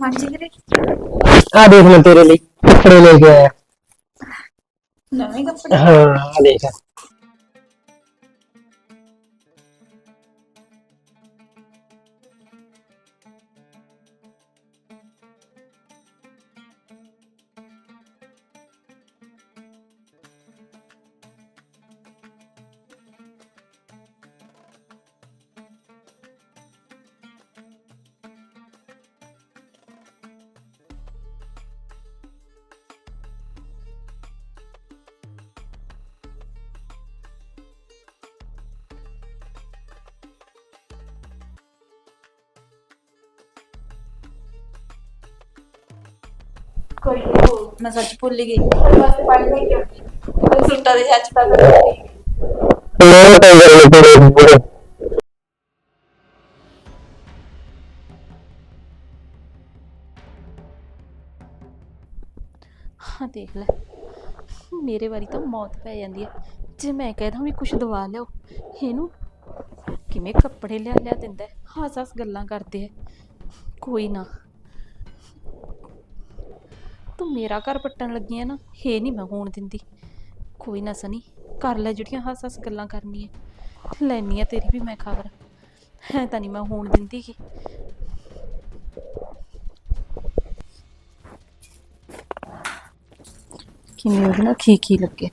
ਹਾਂਜੀ ਵੀਰੇ। ਆ ਦੇਖ ਮੈਂ ਤੇਰੇ ਲਈ ਕੱਪੜੇ ਲੈ ਕੇ ਆਇਆ। ਨਵੇਂ ਕੱਪੜੇ? ਹਾਂ ਆ ਦੇਖ। ਕੋਈ ਮੈਂ ਸੱਚ ਭੁੱਲ ਹੀ ਗਈ। ਬਸ ਪੜ੍ਹ ਲਈ ਕਿ ਸੂਟਾਂ ਦੇ ਸੱਚ ਪਾ ਹਾਂ ਦੇਖ ਲੈ। ਮੇਰੇ ਵਾਰੀ ਤਾਂ ਮੌਤ ਪੈ ਜਾਂਦੀ ਹੈ ਜੇ ਮੈਂ ਕਹਿ ਦਾਂ ਵੀ ਕੁਝ ਦਵਾ ਲਿਓ ਇਹਨੂੰ ਕਿਵੇਂ ਕੱਪੜੇ ਲਿਆ ਲਿਆ ਦਿੰਦਾ ਹੈ, ਹੱਸ ਹੱਸ ਗੱਲਾਂ ਕਰਦੇ ਆ। ਕੋਈ ਨਾ। ਤੂੰ ਮੇਰਾ ਘਰ ਪੱਟਣ ਲੱਗੀ ਹੈ ਨਾ ਇਹ ਨਹੀਂ ਮੈਂ ਹੋਣ ਦਿੰਦੀ। ਕੋਈ ਨਾ ਸਨੀ ਕਰ ਲੈ ਜਿਹੜੀਆਂ ਹੱਸ ਹੱਸ ਗੱਲਾਂ ਕਰਨੀਆਂ। ਲੈਣੀ ਆ ਤੇਰੀ ਵੀ ਮੈਂ ਖਬਰ। ਹੈ ਤਾਂ ਨਹੀਂ ਮੈਂ ਹੋਣ ਦਿੰਦੀ ਗੀ। ਕਿਵੇਂ ਉਹਦੇ ਨਾਲ ਖੀ ਖੀ ਲੱਗੇ?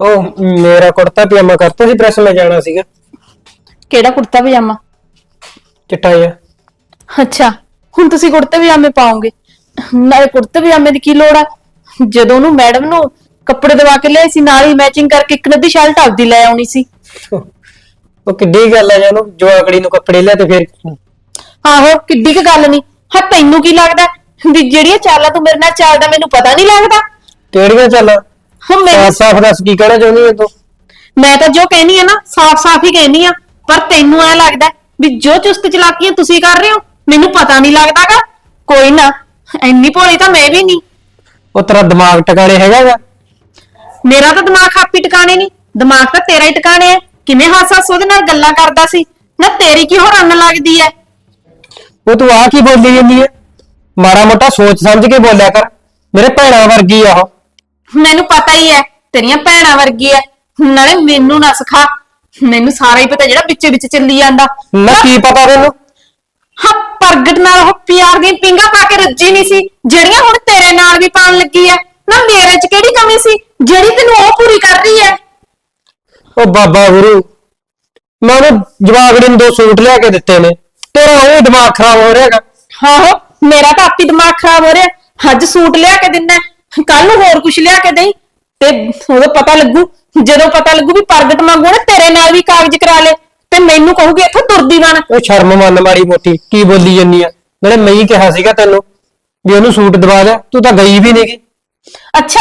ਉਹ ਮੇਰਾ ਕੁੜਤਾ ਪਜਾਮਾ ਕਰਤਾ ਸੀ ਪ੍ਰੈਸ ਮੈਂ ਜਾਣਾ ਸੀਗਾ। ਕਿਹੜਾ ਕੁੜਤਾ ਪਜਾਮਾ? ਚਿੱਟਾ ਜਿਹਾ। ਅੱਛਾ ਹੁਣ ਤੁਸੀਂ ਕੁੜਤੇ ਪਜਾਮੇ ਪਾਓਗੇ। ਨਾਲੇ ਕੁੜਤੇ ਪਜਾਮੇ ਦੀ ਕੀ ਲੋੜ ਆ? ਜਦੋਂ ਉਹਨੂੰ ਮੈਡਮ ਨੂੰ ਕੱਪੜੇ ਦਵਾ ਕੇ ਲਿਆਈ ਸੀ ਨਾਲ ਹੀ ਮੈਚਿੰਗ ਕਰਕੇ ਇੱਕ ਨਦੀ ਸ਼ਰਟ ਆਪਦੀ ਲੈ ਆਉਣੀ ਸੀ। ਉਹ ਕਿੱਡੀ ਗੱਲ ਆ ਜਾਨੂੰ ਜਵਾਕੜੀ ਨੂੰ ਕੱਪੜੇ ਲਿਆ ਤੇ ਫਿਰ ਆਹੋ ਕਿੱਡੀ ਕੁ ਗੱਲ ਨਹੀਂ। ਹਾਂ ਤੈਨੂੰ ਕੀ ਲੱਗਦਾ? ਵੀ ਜਿਹੜੀਆਂ ਚਾਲਾਂ ਤੂੰ ਮੇਰੇ ਨਾਲ ਚੱਲਦਾ ਮੈਨੂੰ ਪਤਾ ਨਹੀਂ ਲੱਗਦਾ। ਕਿਹੜੀਆਂ ਚੱਲ? ਹੁਣ ਮੈਂ ਸਾਫ਼ ਦੱਸ ਕੀ ਕਹਿਣਾ ਚਾਹੁੰਦੀ ਹੈ ਤੂੰ? ਮੈਂ ਤਾਂ ਜੋ ਕਹਿਨੀ ਆ ਨਾ ਸਾਫ਼-ਸਾਫ਼ ਹੀ ਕਹਿਨੀ ਆ। ਪਰ ਤੈਨੂੰ ਐ ਲੱਗਦਾ ਵੀ ਜੋ ਚੁਸਤ ਚਲਾਕੀਆਂ ਤੁਸੀਂ ਕਰ ਰਹੇ ਹੋ ਮੈਨੂੰ ਪਤਾ ਨਹੀਂ ਲੱਗਦਾਗਾ। ਕੋਈ ਨਾ। ਇੰਨੀ ਭੋਲੀ ਤਾਂ ਮੈਂ ਵੀ ਨਹੀਂ। ਉਹ ਤੇਰਾ ਦਿਮਾਗ ਟਿਕਾਣੇ ਹੈਗਾਗਾ ਮੇਰਾ ਤਾਂ ਦਿਮਾਗ ਆਪੀ ਟਿਕਾਣੇ ਨਹੀਂ। ਦਿਮਾਗ ਤਾਂ ਤੇਰਾ ਹੀ ਟਿਕਾਣੇ ਹੈ ਕਿਵੇਂ ਹਾਸਾ ਉਹਦੇ ਨਾਲ ਗੱਲਾਂ ਕਰਦਾ ਸੀ। ਨਾ ਤੇਰੀ ਕੀ ਹੋਰ ਅੰਨ ਲੱਗਦੀ ਐ? ਉਹ ਤੂੰ ਆ ਕੀ ਬੋਲੀ ਜਾਂਦੀ ਹੈ ਮਾੜਾ ਮੋਟਾ ਸੋਚ ਸਮਝ ਕੇ ਬੋਲਿਆ ਕਰ। ਮੇਰੇ ਭੈਣਾਂ ਵਰਗੀ ਆ ਉਹ। ਮੈਨੂੰ ਪਤਾ ਹੀ ਐ ਤੇਰੀਆਂ ਭੈਣਾਂ ਵਰਗੀ ਐ। ਨਾਲੇ ਮੈਨੂੰ ਨਾ ਸਿਖਾ। ਮੈਨੂੰ ਸਾਰਾ ਹੀ ਪਤਾ ਜਿਹੜਾ ਵਿੱਚੇ ਵਿੱਚ ਚੱਲੀ ਜਾਂਦਾ। ਨਾ। ਕੀ ਪਤਾ ਤੈਨੂੰ? ਹਾਂ ਪ੍ਰਗਟ ਨਾਲ ਉਹ ਪਿਆਰ ਦੀਆਂ ਪਿੰਗਾ ਪਾ ਕੇ ਰੱਜੀ ਨਹੀਂ ਸੀ। ਜਿਹੜੀਆਂ ਹੁਣ ਤੇਰੇ ਨਾਲ ਵੀ ਪਾਣ ਲੱਗੀ ਐ। ਨਾ ਮੇਰੇ 'ਚ ਕਿਹੜੀ ਕਮੀ ਸੀ? ਜਿਹੜੀ ਤੈਨੂੰ ਉਹ ਪੂਰੀ ਕਰ ਰਹੀ ਐ। ਉਹ ਬਾਬਾ ਗੁਰੂ ਮੈਂ ਉਹਨੂੰ ਜਵਾਗੜੀ ਨੂੰ ਦੋ ਸੂਟ ਲਿਆ ਕੇ ਦਿੱਤੇ ਨੇ। ਤੇਰਾ ਉਹ ਦਿਮਾਗ ਖਰਾਬ ਹੋ ਰਿਹਾਗਾ ਆਹੋ ਮੇਰਾ ਤਾਂ ਆਪੀ ਦਿਮਾਗ ਖਰਾਬ ਹੋ ਰਿਹਾ। ਅੱਜ ਸੂਟ ਲਿਆ ਕੇ ਦਿੰਨਾ ਕੱਲ ਨੂੰ ਹੋਰ ਕੁਝ ਲਿਆ ਕੇ ਦੇਈ। ਤੇ ਉਦੋਂ ਪਤਾ ਲੱਗੂ। ਜਦੋਂ ਪਤਾ ਲੱਗੂ ਵੀ ਪ੍ਰਗਟ ਮੰਗੂ ਨਾ ਤੇਰੇ ਨਾਲ ਵੀ ਕਾਗਜ਼ ਕਰਾ ਲੈ ਤੇ ਮੈਨੂੰ ਕਹੂਗੀ ਇੱਥੋਂ ਤੁਰਦੀ ਬਣ ਉਹ ਸ਼ਰਮ ਮੰਨ ਮਾੜੀ ਮੋਟੀ ਕੀ ਬੋਲੀ ਜੰਨੀ ਆ? ਨਾਲੇ ਮੈਂ ਹੀ ਕਿਹਾ ਸੀਗਾ ਤੈਨੂੰ ਵੀ ਉਹਨੂੰ ਸੂਟ ਦਵਾ ਦੇ ਤੂੰ ਤਾਂ ਗਈ ਵੀ ਨਹੀਂਗੀ ਅੱਛਾ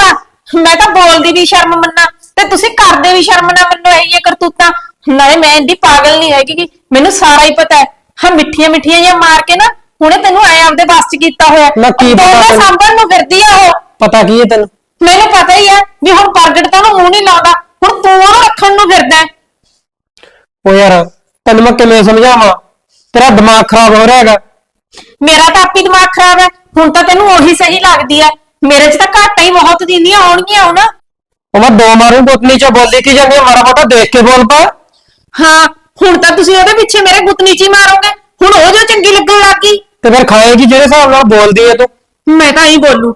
ਮੈਂ ਤਾਂ ਬੋਲਦੀ ਵੀ ਸ਼ਰਮ ਮੰਨਾ ਤੇ ਤੁਸੀਂ ਕਰਦੇ ਵੀ ਸ਼ਰਮ ਨਾ ਮੈਨੂੰ ਇਹ ਜਿਹੀਆਂ ਕਰਤੂਤਾਂ। ਨਾਲੇ ਮੈਂ ਇੰਦੀ ਪਾਗਲ ਨਹੀਂ ਹੈਗੀ ਗੀ, ਮੈਨੂੰ ਸਾਰਾ ਹੀ ਪਤਾ ਹੈ। ਹਾਂ ਮਿੱਠੀਆਂ ਮਿੱਠੀਆਂ ਜਿਹਾ ਮਾਰ ਕੇ ਨਾ ਹੁਣੇ ਤੈਨੂੰ ਐ ਆਪਦੇ ਬਸ ਚ ਕੀਤਾ ਹੋਇਆ। ਨਾ ਕੀ ਪਤਾ ਤੈਨੂੰ? ਸਾਂਭਣ ਨੂੰ ਫਿਰਦੀ ਆ ਉਹ। ਪਤਾ ਕੀ ਹੈ ਤੈਨੂੰ? ਮੈਨੂੰ ਪਤਾ ਹੀ ਹੈ ਵੀ ਹੁਣ ਪ੍ਰਗਟ ਤਾਂ ਉਹਨੂੰ ਮੂੰਹ ਨਹੀਂ ਲਾਉਂਦਾ ਹੁਣ ਤੂੰ ਉਹਨੂੰ ਰੱਖਣ ਨੂੰ ਫਿਰਦਾ ਹੈ। ਉਹ ਯਾਰ ਤੈਨੂੰ ਮੈਂ ਕਿਵੇਂ ਸਮਝਾਵਾਂ? ਤੇਰਾ ਦਿਮਾਗ ਖਰਾਬ ਹੋ ਰਿਹਾਗਾ ਮੇਰਾ ਤਾਂ ਆਪੀ ਦਿਮਾਗ ਖਰਾਬ ਹੈ। ਹੁਣ ਤਾਂ ਤੈਨੂੰ ਉਹੀ ਸਹੀ ਲੱਗਦੀ ਹੈ। ਮੇਰੇ 'ਚ ਤਾਂ ਘਾਟਾਂ ਹੀ ਬਹੁਤ ਦਿੰਦੀਆਂ ਆਉਣਗੀਆਂ ਹੁਣ। ਉਹ ਮੈਂ ਦੋ ਮਾਰੂ ਗੁੱਤਨੀ ਚ ਬੋਲੀ ਕੀ ਜਾਂਦੀ ਆ, ਮਾੜਾ ਮੋਟਾ ਦੇਖ ਕੇ ਬੋਲ ਪਾ। ਹਾਂ ਹੁਣ ਤਾਂ ਤੁਸੀਂ ਉਹਦੇ ਪਿੱਛੇ ਮੇਰੇ ਗੁੱਤਨੀ 'ਚ ਹੀ ਮਾਰੋਗੇ। ਹੁਣ ਉਹ ਜੋ ਚੰਗੀ ਲੱਗਣ ਲੱਗ ਗਈ। ਤੇ ਫਿਰ ਖਾਏਗੀ ਜਿਹੜੇ ਹਿਸਾਬ ਨਾਲ ਬੋਲਦੀ ਹੈ ਤੂੰ? ਮੈਂ ਤਾਂ ਹੀ ਬੋਲੂ।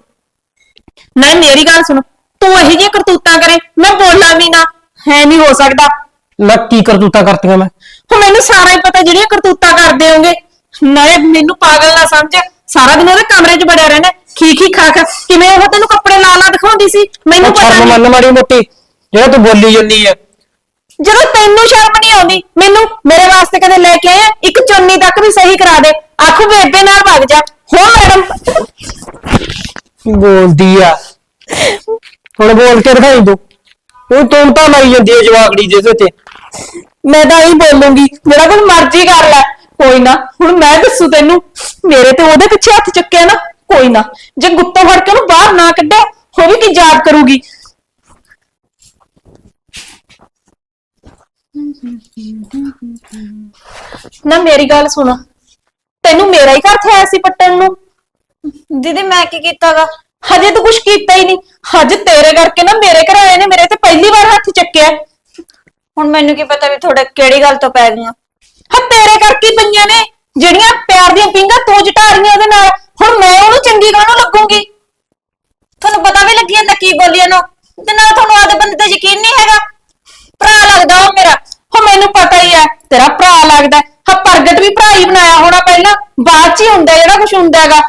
ਨਹੀਂ ਮੇਰੀ ਗੱਲ ਸੁਣ। ਤੂੰ ਇਹੋ ਜਿਹੀਆਂ ਕਰਤੂਤਾਂ ਕਰੇ। ਮੈਂ ਬੋਲਾਂ ਵੀ ਨਾ। ਹੈ ਨਹੀਂ ਹੋ ਸਕਦਾ। ਨਾ ਕੀ ਕਰਤੂਤਾਂ ਕਰਤੀਆਂ ਮੈਂ? ਹੁਣ ਮੈਨੂੰ ਸਾਰਾ ਹੀ ਪਤਾ ਜਿਹੜੀਆਂ ਕਰਤੂਤਾਂ ਕਰਦੇ ਹੋਗੇ। ਨਾਲੇ ਮੈਨੂੰ ਪਾਗਲ ਨਾ ਸਮਝ। ਸਾਰਾ ਦਿਨ ਉਹਦੇ ਕਮਰੇ 'ਚ ਬੜਿਆ ਰਹਿਣਾ। ਖੀ ਖੀ ਖਾ ਖਾ। ਕਿਵੇਂ ਉਹ ਤੈਨੂੰ ਕੱਪੜੇ ਲਾ ਲਾ ਦਿਖਾਉਂਦੀ ਸੀ? ਮੈਨੂੰ ਪਤਾ ਸ਼ਰਮ ਨਹੀਂ। ਮੰਨ ਮਾੜੀ ਮੋਟੀ। ਜਿਹੜਾ ਤੂੰ ਬੋਲੀ ਜੰਨੀ ਆ। ਜਦੋਂ ਤੈਨੂੰ ਸ਼ਰਮ ਨਹੀਂ ਆਉਂਦੀ ਮੈਨੂੰ ਮੇਰੇ ਵਾਸਤੇ ਕਦੇ ਲੈ ਕੇ ਆਇਆ? ਇੱਕ ਚੁੰਨੀ ਤੱਕ ਵੀ ਸਹੀ ਕਰਾ ਦੇ। ਆਖੂ ਬੇਬੇ ਨਾਲ ਭੱਗ ਜਾ। ਹੋ ਮੈਡਮ। ਬੋਲਦੀ ਆ। ਹੁਣ ਬੋਲ ਕੇ ਦਿਖਾਈ ਤੂੰ। ਉਹ ਤੂੰ ਤਾਂ ਲਾਈ ਜਾਂਦੀ ਹੈ ਜਵਾਗੜੀ ਜਿਹਦੇ ਤੇ। ਮੈਂ ਤਾਂ ਹੀ ਬੋਲੂੰਗੀ ਜਿਹੜਾ ਕੁਝ ਮਰਜ਼ੀ ਕਰ ਲੈ। ਕੋਈ ਨਾ, ਹੁਣ ਮੈਂ ਦੱਸੂ ਤੈਨੂੰ, ਮੇਰੇ ਤੇ ਉਹਦੇ ਪਿੱਛੇ ਹੱਥ ਚੱਕਿਆ ਨਾ, ਕੋਈ ਨਾ। ਜੇ ਗੁੱਤੋਂ ਫੜ ਕੇ ਉਹਨੂੰ ਬਾਹਰ ਨਾ ਕੱਢਿਆ ਉਹ ਵੀ ਕੀ ਯਾਦ ਕਰੂਗੀ। ਨਾ ਮੇਰੀ ਗੱਲ ਸੁਣ। ਤੈਨੂੰ ਮੇਰਾ ਹੀ ਘਰ ਤੇ ਸੀ ਪੱਟਣ ਨੂੰ। ਦੀਦੀ, ਮੈਂ ਕੀ ਕੀਤਾਗਾ? ਹਜੇ ਤੂੰ ਕੁਝ ਕੀਤਾ ਹੀ ਨਹੀਂ। ਹਜੇ ਤੇਰੇ ਕਰਕੇ ਨਾ ਮੇਰੇ ਘਰ ਆਏ ਨੇ ਮੇਰੇ ਤੇ ਪਹਿਲੀ ਵਾਰ ਹੱਥ ਚੱਕਿਆ। ਹੁਣ ਮੈਨੂੰ ਕੀ ਪਤਾ ਵੀ ਤੁਹਾਡੇ ਕਿਹੜੀ ਗੱਲ ਤੋਂ ਪੈ ਗਈਆਂ। ਹਾਂ ਤੇਰੇ ਕਰਕੇ ਹੀ ਪਈਆਂ ਨੇ। ਜਿਹੜੀਆਂ ਪਿਆਰ ਦੀਆਂ ਪਿੰਗਾ ਤੂੰ ਜਟਾ ਰਹੀਆਂ ਉਹਦੇ ਨਾਲ। ਹੁਣ ਮੈਂ ਉਹਨੂੰ ਚੰਗੀ ਕਾਹਨੂੰ ਲੱਗੂਗੀ। ਤੁਹਾਨੂੰ ਪਤਾ ਵੀ ਲੱਗੀ ਜਾਂਦਾ ਕੀ ਬੋਲੀ ਇਹਨੂੰ ਤੇ ਨਾਲ ਤੁਹਾਨੂੰ ਆਦੇ ਬੰਦੇ ਤੇ ਯਕੀਨ ਨਹੀਂ ਹੈਗਾ। ਭਰਾ ਲੱਗਦਾ ਉਹ ਮੇਰਾ। ਹੋ ਮੈਨੂੰ ਪਤਾ ਹੀ ਹੈ ਤੇਰਾ ਭਰਾ ਲੱਗਦਾ ਹੈ। ਹਾਂ ਪ੍ਰਗਟ ਵੀ ਭਰਾ ਹੀ ਬਣਾਇਆ ਹੋਣਾ ਪਹਿਲਾਂ। ਬਾਅਦ ਚ ਹੀ ਹੁੰਦਾ ਜਿਹੜਾ ਕੁਝ ਹੁੰਦਾ ਹੈਗਾ।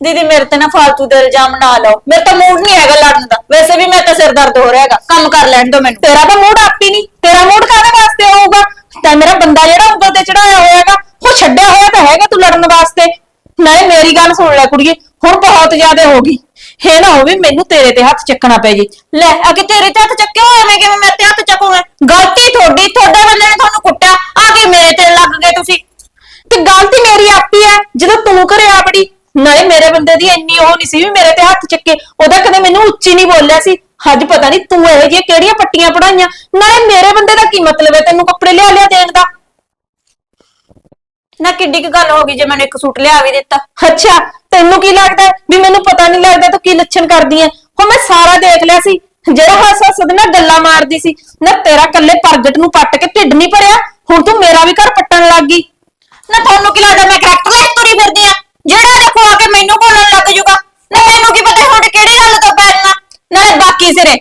ਦੀਦੀ ਮੇਰੇ ਤੇ ਨਾ ਫालतू ਦੇ ਇਲਜ਼ਾਮ ਨਾ ਲਾਓ। ਮੇਰੇ ਤਾਂ ਮੂਡ ਨਹੀਂ ਹੈਗਾ ਲੜਨ ਦਾ। ਵੈਸੇ ਵੀ ਮੈਂ ਤਾਂ ਸਿਰ ਦਰਦ ਹੋ ਰਿਹਾ ਹੈਗਾ। ਕੰਮ ਕਰ ਲੈਣ ਦਿਓ ਮੈਨੂੰ। ਤੇਰਾ ਤਾਂ ਮੂਡ ਆਪੀ ਨਹੀਂ। ਤੇਰਾ ਮੂਡ ਕਾਹਦੇ ਵਾਸਤੇ ਹੋਊਗਾ? ਤਾਂ ਮੇਰਾ ਬੰਦਾ ਜਿਹੜਾ ਉਂਗਲ ਤੇ ਚੜਾਇਆ ਹੋਇਆ ਹੈਗਾ, ਉਹ ਛੱਡਿਆ ਹੋਇਆ ਤਾਂ ਹੈਗਾ ਤੂੰ ਲੜਨ ਵਾਸਤੇ। ਨਾਲੇ ਮੇਰੀ ਗੱਲ ਸੁਣ ਲੈ ਕੁੜੀਏ, ਹੁਣ ਬਹੁਤ ਜ਼ਿਆਦਾ ਹੋ ਗਈ। ਇਹ ਨਾ ਹੋਵੇ ਮੈਨੂੰ ਤੇਰੇ ਤੇ ਹੱਥ ਚੱਕਣਾ ਪੈ ਜੇ। ਲੈ, ਅਗੇ ਤੇਰੇ ਤੇ ਹੱਥ ਚੱਕਿਆ ਹੋਇਆ ਮੈਂ ਕਿਵੇਂ ਮੇਰੇ ਤੇ ਹੱਥ ਚੱਕੂਗਾ ਗਲਤੀ ਤੁਹਾਡੀ, ਤੁਹਾਡੇ ਬੰਦੇ ਨੇ ਤੁਹਾਨੂੰ ਕੁੱਟਿਆ। ਆ ਕੇ ਮੇਰੇ ਤੇ ਲੱਗ ਗਏ ਤੁਸੀਂ। ਤੇ ਗਲਤੀ ਮੇਰੀ ਆਪੀ ਹੈ ਜਦੋਂ ਤੂੰ ਘਰੇ ਆ ਨਾਲੇ ਮੇਰੇ ਬੰਦੇ ਦੀ ਇੰਨੀ ਉਹ ਨਹੀਂ ਸੀ ਵੀ ਮੇਰੇ ਤੇ ਹੱਥ ਚੱਕੇ ਉਹਦਾ ਕਦੇ ਮੈਨੂੰ ਉੱਚੀ ਨਹੀਂ ਬੋਲਿਆ ਸੀ। ਅੱਜ ਪਤਾ ਨਹੀਂ ਤੂੰ ਇਹੋ ਜਿਹੀਆਂ ਕਿਹੜੀਆਂ ਪੱਟੀਆਂ ਪੜਾਈਆਂ ਨਾਲੇ ਮੇਰੇ ਬੰਦੇ ਦਾ ਕੀ ਮਤਲਬ ਹੈ ਤੈਨੂੰ ਕੱਪੜੇ ਲਿਆ ਲਿਆ ਦੇਣ ਦਾ? ਨਾ ਕਿੱਡੀ ਕੁ ਗੱਲ ਹੋ ਗਈ ਜੇ ਮੈਨੂੰ ਇੱਕ ਸੂਟ ਲਿਆ ਵੀ ਦਿੱਤਾ। ਅੱਛਾ ਤੈਨੂੰ ਕੀ ਲੱਗਦਾ ਹੈ ਵੀ ਮੈਨੂੰ ਪਤਾ ਨਹੀਂ ਲੱਗਦਾ ਤੂੰ ਕੀ ਲੱਛਣ ਕਰਦੀ ਐ ਹੋ ਮੈਂ ਸਾਰਾ ਦੇਖ ਲਿਆ ਸੀ ਜਿਹੜਾ ਹੱਸ ਹੱਸ ਨਾਲ ਗੱਲਾਂ ਮਾਰਦੀ ਸੀ। ਨਾ ਤੇਰਾ ਕੱਲੇ ਪ੍ਰਗਟ ਨੂੰ ਪੱਟ ਕੇ ਢਿੱਡ ਨਹੀਂ ਭਰਿਆ ਹੁਣ ਤੂੰ ਮੇਰਾ ਵੀ ਘਰ ਪੱਟਣ ਲੱਗ ਗਈ। ਨਾ ਤੁਹਾਨੂੰ ਕੀ ਲੱਗਦਾ ਮੈਂ ਕਰੈਕਟਰ ਲੈ ਤੁਰੀ ਫਿਰਦੀ ਆ ਜਿਹੜਾ ਦੇਖੋ ਆ ਕੇ ਮੈਨੂੰ ਬੋਲਣ ਲੱਗ ਜੂਗਾ ਨਾ ਮੈਨੂੰ ਕੀ ਪਤਾ ਤੁਹਾਡੇ ਕਿਹੜੀ ਗੱਲ ਤੋਂ ਪੈਣਾ ਨਾਲੇ ਬਾਕੀ ਸਿਰੇ।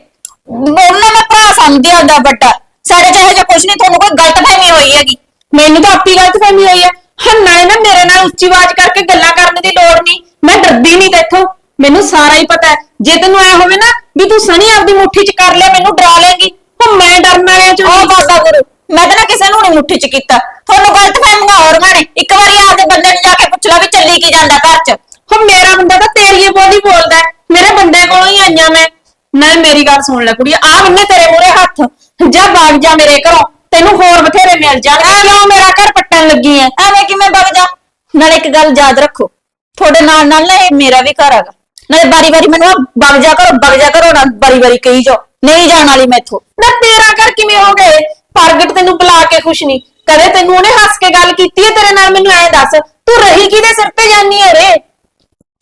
ਉਹਨਾਂ ਮੈਂ ਭਰਾ ਸਮਝਦੀ ਆਉਂਦਾ ਵੱਡਾ। ਸਾਡੇ ਚਾਹੇ ਜਾਂ ਕੁਝ ਨਹੀਂ ਤੁਹਾਨੂੰ ਕੋਈ ਗਲਤ ਫਹਿਮੀ ਹੋਈ ਹੈਗੀ। ਮੈਨੂੰ ਤਾਂ ਆਪੀ ਗਲਤ ਫਹਿਮੀ ਹੋਈ ਐ ਹਾਂ ਨਾਲੇ ਨਾ ਮੇਰੇ ਨਾਲ ਉੱਚੀ ਆਵਾਜ਼ ਕਰਕੇ ਗੱਲਾਂ ਕਰਨ ਦੀ ਲੋੜ ਨਹੀਂ। ਮੈਂ ਡਰਦੀ ਨਹੀਂ ਤੇਥੋਂ ਮੈਨੂੰ ਸਾਰਾ ਹੀ ਪਤਾ ਹੈ। ਜੇ ਤੈਨੂੰ ਐ ਹੋਵੇ ਨਾ ਵੀ ਤੂੰ ਸਣੀ ਆਪਦੀ ਮੁੱਠੀ 'ਚ ਕਰ ਲਿਆ ਮੈਨੂੰ ਡਰਾ ਲੇਗੀ ਤਾਂ ਮੈਂ ਡਰਨ ਵਾਲਿਆਂ 'ਚ ਉਹ ਬਾਬਾ ਗੁਰੂ ਮੈਂ ਤਾਂ ਨਾ ਕਿਸੇ ਨੂੰ ਨਹੀਂ ਮੁੱਠੀ ਚ ਕੀਤਾ। ਤੁਹਾਨੂੰ ਗਲਤ ਫਹਿਮੀਆਂ ਹੋਰ ਨੇ ਇੱਕ ਵਾਰੀ ਆਪਦੇ ਬੰਦੇ ਨੂੰ ਜਾ ਕੇ ਪੁੱਛ ਲਓ ਵੀ ਚੱਲੀ ਕੀ ਜਾਂਦਾ ਘਰ ਚ ਹੁਣ ਮੇਰਾ ਬੰਦਾ ਤਾਂ ਤੇਰੀ ਹੀ ਬੋਲੀ ਬੋਲਦਾ ਹੈ। ਮੇਰੇ ਬੰਦੇ ਕੋਲੋਂ ਹੀ ਆਈਆਂ ਮੈਂ ਨਾਲ ਮੇਰੀ ਗੱਲ ਸੁਣ ਲੈ ਕੁੜੀ ਆ ਮੰਨੇ ਤੇਰੇ ਮੂਰੇ ਹੱਥ, ਜਾ ਬਾਗ ਜਾ ਮੇਰੇ ਘਰੋਂ, ਤੈਨੂੰ ਹੋਰ ਬਥੇਰੇ ਮਿਲ ਜਾਣਗੇ ਕਿਉਂ ਮੇਰਾ ਘਰ ਪੱਟਣ ਲੱਗੀ ਐ? ਐਵੇਂ ਕਿਵੇਂ ਵਗ ਜਾ? ਨਾਲੇ ਇੱਕ ਗੱਲ ਯਾਦ ਰੱਖੋ, ਤੁਹਾਡੇ ਨਾਲ ਨਾਲ ਨਾ ਇਹ ਮੇਰਾ ਵੀ ਘਰ ਹੈਗਾ। ਨਾਲੇ ਬਾਰੀ ਬਾਰੀ ਮੈਨੂੰ ਆਹ ਵਗ ਜਾ ਕਰੋ ਵਗ ਜਾ ਕਰੋ ਨਾ ਬਾਰੀ ਬਾਰੀ ਕਹੀ ਜਾਓ, ਨਹੀਂ ਜਾਣ ਵਾਲੀ ਮੈਥੋਂ ਨਾ ਤੇਰਾ ਘਰ ਕਿਵੇਂ ਹੋ ਗਏ ਪ੍ਰਗਟ ਤੈਨੂੰ ਬੁਲਾ ਕੇ ਖੁਸ਼ ਨਹੀਂ। ਕਦੇ ਤੈਨੂੰ ਉਹਨੇ ਹੱਸ ਕੇ ਗੱਲ ਕੀਤੀ ਹੈ ਤੇਰੇ ਨਾਲ ਮੈਨੂੰ ਐਂ ਦੱਸ, ਤੂੰ ਰਹੀ ਕਿਹਦੇ ਸਿਰ ਤੇ ਜਾਨੀ ਹੈ ਰੇ?